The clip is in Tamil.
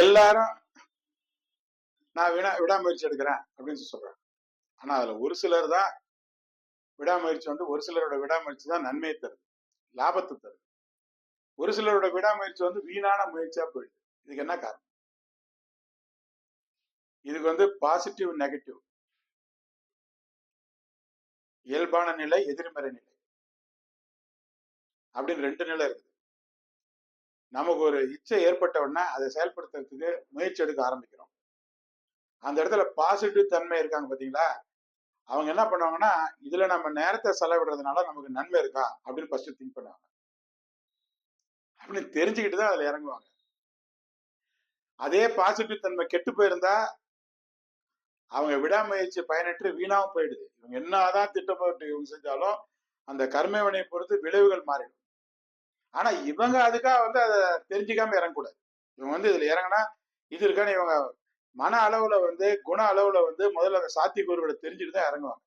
எல்லாரும் நான் விடா விடாமுயற்சி எடுக்கிறேன் அப்படின்னு சொல்றாங்க. ஆனா அதுல ஒரு சிலர் தான் விடாமுயற்சி வந்து ஒரு சிலரோட விடாமுயற்சி தான் நன்மையை தருது. லாபத்தை தருது. ஒரு சிலரோட விடாமுயற்சி வந்து வீணான முயற்சியா போயிடுது. இதுக்கு என்ன காரணம்? இதுக்கு வந்து பாசிட்டிவ் நெகட்டிவ் இயல்பான நிலை எதிர்மறை நிலை. அப்படின்னு ரெண்டு நிலை இருக்குது. நமக்கு ஒரு இச்சை ஏற்பட்ட உடனே அதை செயல்படுத்துறதுக்கு முயற்சி எடுக்க ஆரம்பிக்கிறோம். அந்த இடத்துல பாசிட்டிவ் தன்மை இருக்காங்க பாத்தீங்களா? அவங்க என்ன பண்ணுவாங்கன்னா இதுல நம்ம நேரத்தை செலவிடுறதுனால நமக்கு நன்மை இருக்கா? அப்படின்னு ஃபர்ஸ்ட் திங்க் பண்ணுவாங்க. அப்படின்னு தெரிஞ்சுக்கிட்டு தான் அதுல இறங்குவாங்க. அதே பாசிட்டிவ் தன்மை கெட்டு போயிருந்தா அவங்க விடாமுயற்சி பயனற்று வீணாவும் போயிடுது. இவங்க என்னதான் திட்டம் இவங்க செஞ்சாலும் அந்த கர்மவினை பொறுத்து விளைவுகள் மாறிடும். ஆனா இவங்க அதுக்காக வந்து அதை தெரிஞ்சுக்காம இறங்கக்கூடாது. இவங்க வந்து இதுல இறங்கினா இது இருக்கான்னு இவங்க மன அளவுல வந்து குண அளவுல வந்து முதல்ல அந்த சாத்தியக்கூறுகளை தெரிஞ்சுட்டு தான் இறங்குவாங்க.